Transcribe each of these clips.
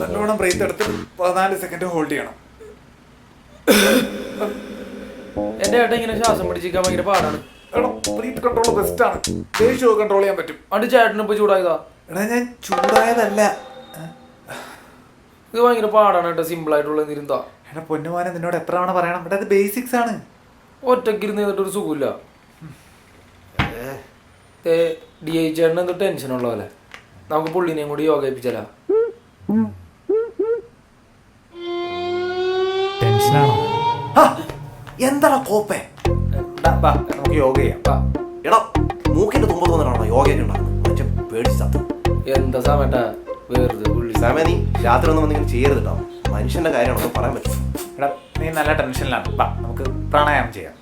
നല്ലോണം ബ്രേത്ത് എടുത്ത് പതിനാല് സെക്കൻഡ് ഹോൾഡ് ചെയ്യണം. എന്റെ ഏട്ടൻ ഇങ്ങനെ ശ്വാസം പിടിച്ചിരിക്കാൻ ഭയങ്കര പാടാണ്. എടാ ബ്രീത്ത് കൺട്രോൾ ബെസ്റ്റ് ആണ്. ദേഷ്യമൊക്കെ കൺട്രോൾ ചെയ്യാൻ പറ്റും. അണ്ട് ചേട്ടന് ഇപ്പൊ ചൂടായതാ. എടാ ഞാൻ ചൂടായതല്ല. ഇത് ഭയങ്കര പാടാണ് കേട്ടോ സിമ്പിൾ ആയിട്ടുള്ള ഇരുന്നാ എടാ പൊന്നുമാനെ നിന്നോട് എത്ര തവണ പറയണം? എടാ ഇത് ബേസിക്സ് ആണ്. ഒറ്റക്കിരുന്ന് ചെയ്തിട്ട് ഒരു സുഖമില്ല. ഡി ഐ ചേട്ടന് എന്ത് ടെൻഷൻ ഉള്ള പോലെ. നമുക്ക് പുള്ളിനെയും കൂടി യോഗ എന്താ ടെൻഷനാണോ എന്താടാ കോപ്പേ? ബാ, നമുക്ക് യോഗ ചെയ്യാം. ആ, എടാ മൂക്കിന്റെ തുമ്പ് തോന്നലാണോ യോഗയൊക്കെ ഉണ്ടാക്കുന്നത്? മനുഷ്യൻ പേടിച്ച്. ചത്തു എന്താ സമയട്ടാ വെറുതെ പുള്ളി. സാമേ നീ രാത്രി ഒന്നും വന്നിങ്ങനെ ചെയ്യരുത് കേട്ടോ മനുഷ്യന്റെ കാര്യമാണെന്ന് പറയാൻ പറ്റും എടാ നീ നല്ല ടെൻഷനിലാണ്. ബാ നമുക്ക് പ്രാണായാമം ചെയ്യാം.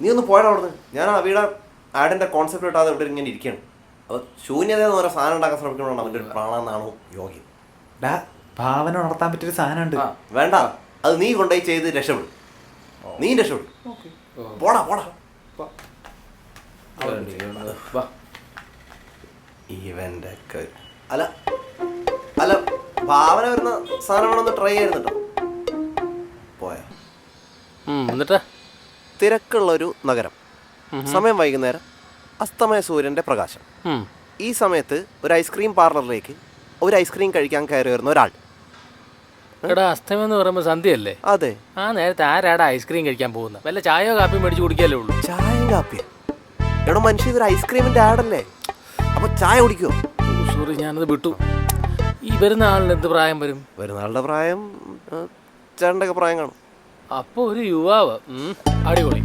നീ ഒന്ന് പോയടാ അവിടുന്ന്. ഞാൻ അവിടെ ആഡിന്റെ കോൺസെപ്റ്റ് ഇട്ടാതെ ഇവിടെ ഇങ്ങനെ ഇരിക്കുകയാണ് അപ്പോൾ ശൂന്യത എന്ന് പറയുന്ന സാധനം ഉണ്ടാക്കാൻ ശ്രമിക്കണമെന്നാണ് അവന്റെ ഒരു പ്രാണെന്നാണോ യോഗി. ഡാ ഭാവന ഉണർത്താൻ പറ്റിയൊരു സാധനമുണ്ട്. വേണ്ട. അത് നീ കൊണ്ടുപോയി ചെയ്ത് രക്ഷപ്പെടും. നീ രക്ഷപ്പെടും. പോടാ പോടാ. അല്ല അല്ല ഭാവന വരുന്ന സാധനം വേണമെന്ന് ട്രൈ ചെയ്യുന്നുണ്ടോ പോയാ. എന്നിട്ട്? തിരക്കുള്ളൊരു നഗരം. സമയം വൈകുന്നേരം. അസ്തമയ സൂര്യന്റെ പ്രകാശം. ഈ സമയത്ത് ഒരു ഐസ്ക്രീം പാർലറിലേക്ക് ഒരു ഐസ്ക്രീം കഴിക്കാൻ കയറി വരുന്ന ഒരാൾ. എടാ അസ്തമയം എന്ന് പറയുമ്പോൾ സന്ധ്യയല്ലേ? അതെ. ആ നേരത്തെ ആരാടാ ഐസ്ക്രീം കഴിക്കാൻ പോകുന്നത് വല്ല ചായയോ കാപ്പിയോ മേടിച്ച് കുടിക്കാലേ ഉള്ളൂ? ചായയും കാപ്പിയ. എടോ മനുഷ്യ ഇതൊരു ഐസ്ക്രീമിന്റെ ആഡല്ലേ അപ്പൊ ചായ കുടിക്കുവോ സോറി ഞാനത് വിട്ടു. ഈ വരുന്ന ആളിന് എന്ത് പ്രായം വരും? വരുന്ന ആളുടെ പ്രായം ചേട്ടന്റെ പ്രായം കാണും. അപ്പോൾ ഒരു യുവാവ്. അടിപൊളി.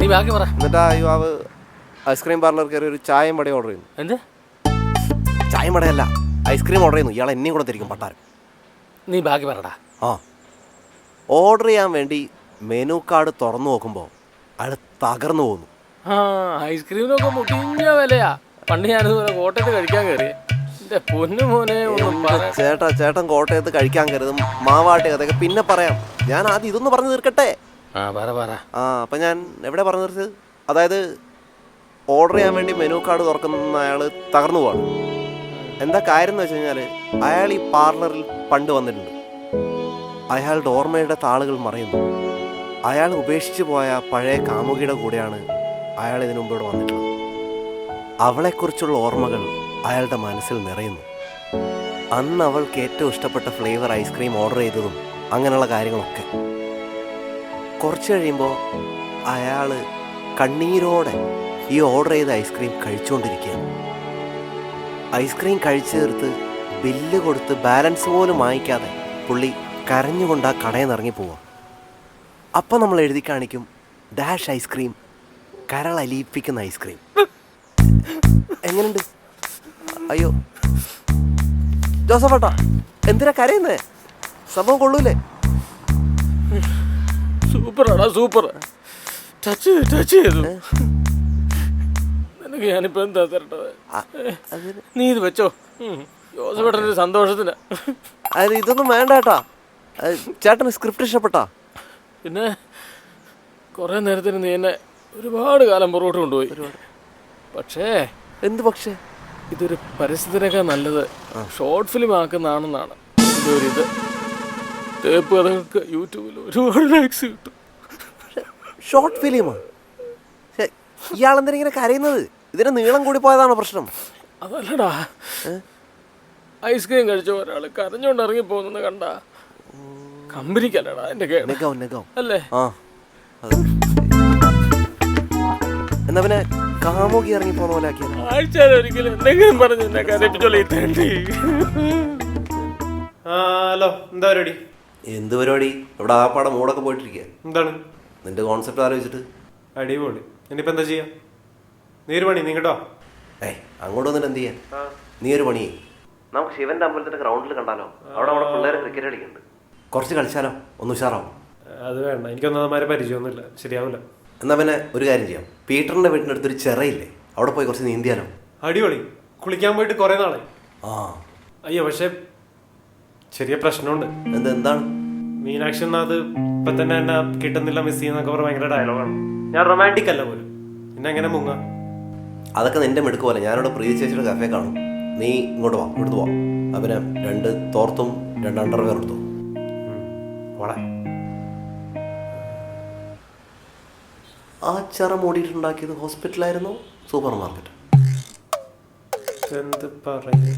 നീ ബാക്കി പറ. എന്നിട്ട് ആ യുവാവ് ഐസ്ക്രീം പാർലർ കയറി ഒരു ചായം വടയും ഓർഡർ ചെയ്യുന്നു. എന്ത്? ചായം വടയല്ല ഐസ്ക്രീം ഓർഡർ ചെയ്യുന്നു. ഇയാൾ എന്നെയും കൂടെ തിരിക്കും പട്ടാരം. നീ ബാക്കി പറടാ. ആ. ഓർഡർ ചെയ്യാൻ വേണ്ടി മെനു കാർഡ് തുറന്നു നോക്കുമ്പോൾ അയാൾ തകർന്നു പോകുന്നു. ആ ഐസ്ക്രീമിനൊക്കെ വിലയാ. പണ്ട് ഞാനിതുപോലെ കോട്ടയത്ത് കഴിക്കാൻ കയറി എന്റെ പൊന്നു മോനെ ഒന്നും ചേട്ടാ ചേട്ടൻ കോട്ടയത്ത് കഴിക്കാൻ കരുതും. മാവാട്ടി അതൊക്കെ പിന്നെ പറയാം. ഞാൻ ആദ്യം ഇതൊന്ന് പറഞ്ഞു തീർക്കട്ടെ? ആ പറ പറ. ആ അപ്പം ഞാൻ എവിടെ പറഞ്ഞു തീർച്ചത് അതായത് ഓർഡർ ചെയ്യാൻ വേണ്ടി മെനു കാർഡ് തുറക്കുന്ന അയാൾ തകർന്നു പോവാണ്. എന്താ കാര്യം എന്ന് വെച്ച് കഴിഞ്ഞാൽ അയാൾ ഈ പാർലറിൽ പണ്ട് വന്നിട്ടുണ്ട്. അയാളുടെ ഓർമ്മയുടെ താളുകൾ മറയുന്നു. അയാൾ ഉപേക്ഷിച്ചു പോയ പഴയ കാമുകിയുടെ കൂടെയാണ് അയാൾ ഇതിനു മുമ്പ് ഇവിടെ വന്നിട്ടുള്ളത്. അവളെക്കുറിച്ചുള്ള ഓർമ്മകൾ അയാളുടെ മനസ്സിൽ നിറയുന്നു. അന്ന് അവൾക്ക് ഏറ്റവും ഇഷ്ടപ്പെട്ട ഫ്ലേവർ ഐസ്ക്രീം ഓർഡർ ചെയ്തതും അങ്ങനെയുള്ള കാര്യങ്ങളൊക്കെ. കുറച്ച് കഴിയുമ്പോൾ അയാൾ കണ്ണീരോടെ ഈ ഓർഡർ ചെയ്ത ഐസ്ക്രീം കഴിച്ചുകൊണ്ടിരിക്കുകയാണ് ഐസ്ക്രീം കഴിച്ചു തീർത്ത് ബില്ല് കൊടുത്ത് ബാലൻസ് പോലും വാങ്ങിക്കാതെ പുള്ളി കരഞ്ഞുകൊണ്ട് ആ കടയിൽ നിന്ന് ഇറങ്ങി പോവാം. അപ്പം നമ്മൾ എഴുതി കാണിക്കും ഡാഷ് ഐസ്ക്രീം കരളലിയിപ്പിക്കുന്ന ഐസ്ക്രീം. എങ്ങനെയുണ്ട് അയ്യോ. ജോസഫേട്ടാ എന്തിനാ കരയുന്നേ? സംഭവം കൊള്ളൂലേ? സൂപ്പറാടാ സൂപ്പർ. ടച്ച് ടച്ച് ചെയ്തു. നിനക്ക് ഞാനിപ്പോ എന്താ തരട്ടത് നീ ഇത് വെച്ചോ. ജോസഫേട്ടന്റെ സന്തോഷത്തിന്. അത് ഇതൊന്നും വേണ്ട ഏട്ടാ ചേട്ടന് സ്ക്രിപ്റ്റ് ഇഷ്ടപ്പെട്ടാ? പിന്നെ കുറേ നേരത്തിന് നീ എന്നെ ഒരുപാട് കാലം പുറകോട്ട് കൊണ്ടുപോയി. പക്ഷേ എന്ത് പക്ഷേ? ഇതൊരു പരസ്യത്തിനേക്കാൾ നല്ലത് ഷോർട്ട് ഫിലിം ആക്കുന്നതാണെന്നാണ് എന്റെ ഒരു ഇത്. തേപ്പ് കഥകൾക്ക് യൂട്യൂബിൽ ഒരുപാട് ലൈക്സ് കിട്ടും. ഷോർട്ട് ഫിലിമാ? ഇയാളെന്തിനാ ഇങ്ങനെ കരയുന്നത്? ഇതിന് നീളം കൂടി പോയതാണോ പ്രശ്നം? അതല്ലടാ. ഐസ്ക്രീം കഴിച്ച ഒരാൾ കരഞ്ഞോണ്ട് ഇറങ്ങി പോകുന്നത് കണ്ട. കമ്പനിക്കല്ലടാ എന്റെ അല്ലേ? എന്നാ പിന്നെ കാമുകി ഇറങ്ങി പോന്ന പോലെ ആക്കിയ ആഴ്ചയിൽ ഒരിക്കലും എന്തെങ്കിലും പറഞ്ഞ് എന്നെ കരയിപ്പിച്ചോളൂ ഹലോ എന്താ പരിപാടി? എന്ത് പരിപാടി? ഇവിടെ ആ പാടം മൂടൊക്കെ പോയിട്ടിരിക്കുക എന്താണ്? നിന്റെ കോൺസെപ്റ്റ് ആലോചിച്ചിട്ട്. അടിപൊളി. ഇനിയിപ്പോ എന്താ ചെയ്യാ? നീ ഒരു പണി നീ കേട്ടോ ഏയ് അങ്ങോട്ട് വന്നിട്ട് എന്ത് ചെയ്യാൻ? നീ ഒരു പണിയേ നമുക്ക് ശിവന്റെ അമ്പലത്തിന്റെ ഗ്രൗണ്ടിൽ കണ്ടാലോ? അവിടെ അവിടെ പിള്ളേർ ക്രിക്കറ്റ് കളിക്കുന്നുണ്ട്. കുറച്ച് കളിച്ചാലോ? ഒന്ന് ഉഷാറാവും. അത് വേണ്ട എനിക്കൊന്നും അതുമാരെ പരിചയമൊന്നുമില്ല. ശരിയാവില്ല. എന്നാ പിന്നെ ഒരു കാര്യം ചെയ്യാം. പീറ്ററിന്റെ വീടിന്റെ അടുത്തൊരു ചെറയില്ലേ? അവിടെ പോയി കുറച്ച് നീന്തിയാലോ? അടിപൊളി. കുളിക്കാൻ പോയിട്ട് കുറെ നാളെ ആ. അയ്യോ പക്ഷെ ചെറിയ പ്രശ്നമുണ്ട്. എന്ത് എന്താണ്? മീനാക്ഷി അത് ഇപ്പൊ തന്നെ എന്നാ കിട്ടുന്നില്ല മിസ് ചെയ്യുന്നൊക്കെ പറഞ്ഞ ഭയങ്കര ഡയലോഗാണ് ഞാൻ റൊമാന്റിക് അല്ല പോലും. പിന്നെ എങ്ങനെ മുങ്ങ? അതൊക്കെ നിന്റെ മിടുക്ക് പോലെ. ഞാനിവിടെ പ്രീതി ചേച്ചിയുടെ കഫേ കാണും. നീ ഇങ്ങോട്ട് വാ ഇവിടുന്ന് പോവാം അവന് രണ്ട് തോർത്തും രണ്ട് അണ്ടർവെയർ എടുത്തു ആ ചെറ മൂടിയിട്ടുണ്ടാക്കിയത് ഹോസ്പിറ്റലായിരുന്നു സൂപ്പർ മാർക്കറ്റ് എന്ത് പറയുന്നു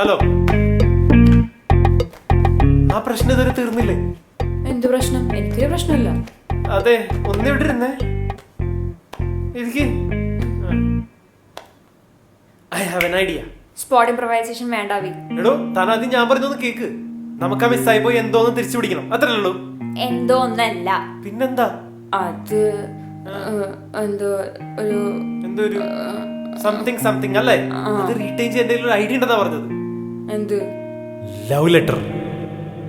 ഹലോ. ആ പ്രശ്നം ഇതുവരെ തീർന്നില്ലേ? എന്ത് പ്രശ്നം? എനിക്കൊരു പ്രശ്നമില്ല. അതെ ഒന്ന് ഇവിടെ ഇരുന്നേ. ഇരിക്ക്. I have an idea spot improvisation വേണ്ട വി. എടോ താൻ ആദ്യം ഞാൻ പറഞ്ഞൊന്ന് കേക്ക്. നമുക്ക് ആ മിസ്സായി പോയി എന്തോന്ന് തിരിച്ചു പിടിക്കണം. അത്രേ ഉള്ളൂ. എന്തോ ഒന്നല്ല. പിന്നെന്താ? അത് എന്തോ ഒരു എന്തോ ഒരു സംതിങ് സംതിങ് അല്ലേ? അത് റീറ്റെയിൻ ചെയ്യാൻ എന്തെങ്കിലും ഒരു ഐഡിയ ഉണ്ടെന്നാ പറഞ്ഞത്. എന്ത്? ലവ് ലെറ്റർ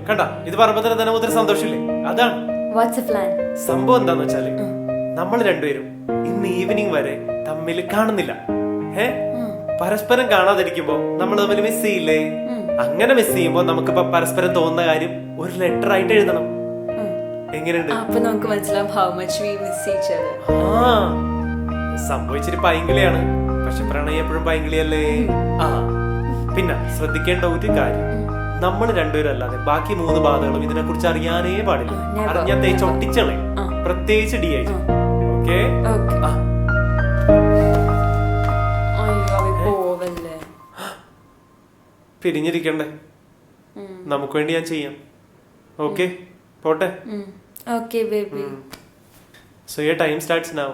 കണ്ട? ഇത് പറയുമ്പോ തന്നെ തന്നെ സന്തോഷമില്ലേ? അതാണ്. വാട്സ് എ പ്ലാൻ സംഭവം എന്താന്ന് വെച്ചാൽ നമ്മൾ രണ്ടുപേരും ഇന്ന് ഈവനിങ് വരെ തമ്മിൽ കാണുന്നില്ല. ഏ പരസ്പരം കാണാതിരിക്കുമ്പോ നമ്മൾ തമ്മിൽ മിസ് ചെയ്യില്ലേ? അങ്ങനെ മിസ് ചെയ്യുമ്പോ നമുക്കിപ്പോ പരസ്പരം തോന്നുന്ന കാര്യം ഒരു ലെറ്റർ ആയിട്ട് എഴുതണം. എങ്ങനെയുണ്ട്? അപ്പൊ നമുക്ക് മനസ്സിലാവും how much we miss each other ആ. സംഭവിച്ചിട്ട് പൈങ്കിളിയാണ്. പക്ഷെ പ്രണയം എപ്പോഴും പൈങ്കിളിയല്ലേ? ആ. പിന്നെ ശ്രദ്ധിക്കേണ്ട ഒരു കാര്യം. നമ്മൾ രണ്ടുപേരും അല്ലാതെ ബാക്കി മൂന്ന് ബാധകളും ഇതിനെ കുറിച്ച് അറിയാനേ പാടില്ല. അറിഞ്ഞാൽ തേച്ച് ഒട്ടിച്ചളെ. പ്രത്യേകിച്ച് ഡി ഐ ഓക്കെ? പിരിഞ്ഞിരിക്കണ്ടേ? നമുക്ക് വേണ്ടി ഞാൻ ചെയ്യാം. ഓക്കെ? പോട്ടെ? Okay baby. So your time starts now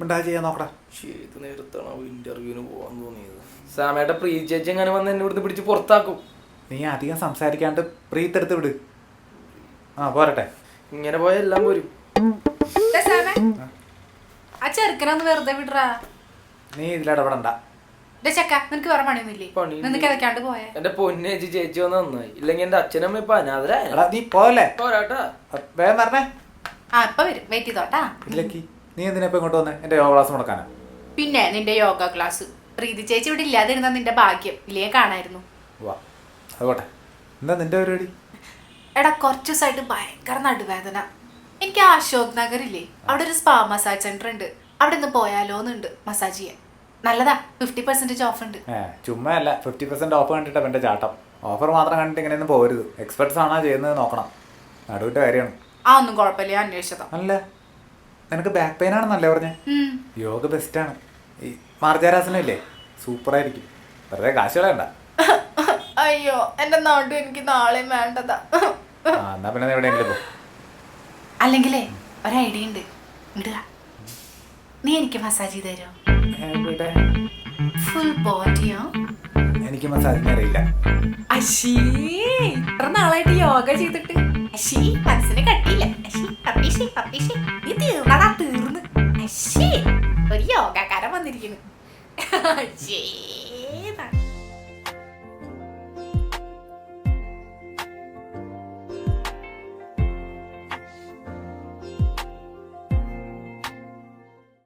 മിണ്ടാ ചെയ്യാൻ നോക്കടാ. ഏത് നേരത്താണ് ഇന്റർവ്യൂവിന് പോവാൻ തോന്നിയത്. സാമേട്ട പ്രീ ചേച്ചി എങ്ങനെ വന്ന് എന്നെ ഇവിടുന്ന് പിടിച്ച് പുറത്താക്കും? നീ അധികം സംസാരിക്കാണ്ട് പ്രീത്തെടുത്ത് വിട്. ആ പോരട്ടെ. ഇങ്ങനെ പോയ എല്ലാം പോരും. ആ ചെറുക്കനൊന്ന് വെറുതെ വിടറാ നീ ഇതിലിടപെടണ്ട ചക്ക നിനക്ക് വേറെ പണിയൊന്നുമില്ലേ? പണിയുണ്ട്. നിന്ന് കിതക്കാണ്ട് പോയെ. എന്റെ പൊന്നേച്ചി ചേച്ചി വന്ന് നന്നായി. ഇല്ലെങ്കിൽ എന്റെ അച്ഛനമ്മ ഇപ്പൊ അനാഥരായ. എടാ നീ പോരാട്ടാ. വേഗം പറഞ്ഞേ ആ ഇപ്പൊ വരും. വെയിറ്റ് ചെയ്തോട്ടാ. നീ എന്തിനാ ഇപ്പൊ ഇങ്ങോട്ട് വന്നേ? എന്റെ യോഗ ക്ലാസ് മുടക്കാനാ. പിന്നെ നിന്റെ യോഗ ക്ലാസ് പ്രീതി ചേച്ചി ഇവിടെ ഇല്ലാതിരുന്ന നിന്റെ ഭാഗ്യം. ഇല്ലേ കാണായിരുന്നു. വാ. അതോട്ടെ എന്താ നിന്റെ പരിപാടി? എടാ കുറച്ച് ദിവസമായിട്ട് ഭയങ്കര നടുവേദന. എനിക്ക് അശോക് നഗർ ഇല്ലേ? അവിടെ ഒരു സ്പാ മസാജ് സെന്റർ ഉണ്ട്. അവിടെ നിന്ന് പോയാലോന്നുണ്ട് മസാജ് ചെയ്യാൻ. നല്ലതാ. ഫിഫ്റ്റി പെർസെന്റേജ് ഓഫ് ഉണ്ട്. ഏ ചുമ്മാ അല്ല. ഫിഫ്റ്റി പെർസെന്റ് ഓഫ് കണ്ടിട്ടാ എന്റെ ചാട്ടം. ഓഫർ മാത്രം കണ്ടിട്ട് ഇങ്ങനെയൊന്നും പോരുത് എക്സ്പെർട്സ് ആണോ ചെയ്യുന്നത് നോക്കണം. നടുവിട്ട് കാര്യമാണ്. ആ ഒന്നും കുഴപ്പമില്ല. ഞാൻ അന്വേഷിച്ചതാ. അല്ല. നിനക്ക് ബാക്ക് പെയിൻ ആണെന്നല്ലേ പറഞ്ഞേ? യോഗ ബെസ്റ്റ് ആണ്. ഈ മാർജാരാസനം ഇല്ലേ സൂപ്പറായിരിക്കും വെറുതെ കാശ് കളയണ്ട. അയ്യോ എന്റെ നാട്ടു എനിക്ക് നാളെയും വേണ്ടതാ. ആ എന്നാ പിന്നെ നീ എവിടെയെങ്കിലും പോ. അല്ലെങ്കിലേ ഒരു ഐഡിയ ഉണ്ട്. ഇടുക നീ എനിക്ക് മസാജ് ചെയ്ത് തരുമോ എവിടെ? ഫുൾ ബോഡിയോ എനിക്ക് മസാജിന് അറിയില്ല. ഇത്ര നാളായിട്ട് യോഗ ചെയ്തിട്ട്? അശീ മനസ്സിന് കട്ടിയില്ല. അശീ നീ തീർന്നതാ തീർന്ന്. ഒരു യോഗക്കാരൻ വന്നിരിക്കുന്നു.